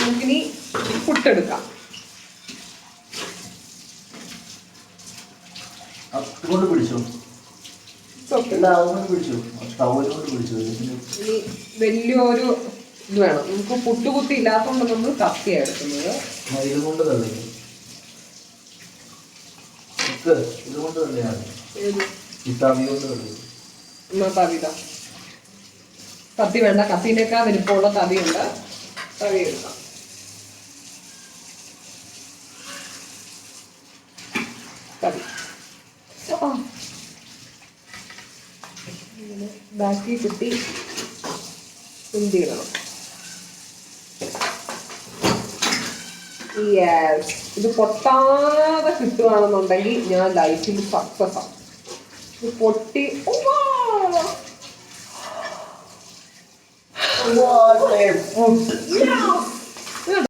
നമുക്കിനി പുട്ടെടുക്കാം. പിടിച്ചോ. ഇനി വലിയൊരു ഇത് വേണം. നമുക്ക് പുട്ടുകുത്തി ഇല്ലാത്തതുകൊണ്ട് നമ്മൾ കത്തിയാണ് എടുക്കുന്നത്. കത്തി വേണ്ട. കത്തിനേക്കാൾ വലിപ്പമുള്ള തവിയുണ്ട്. തവി എടുക്കാം. ഇങ്ങനെ ബാക്കി കുത്തി എന്തിടണം യെസ് ഇത് പൊട്ടാതെ കിട്ടുകയാണെന്നുണ്ടെങ്കിൽ ഞാൻ ലൈഫിൽ സക്സസ് ആണ് ഇത് പൊട്ടി ഉവ്വാ. What a food! Yeah.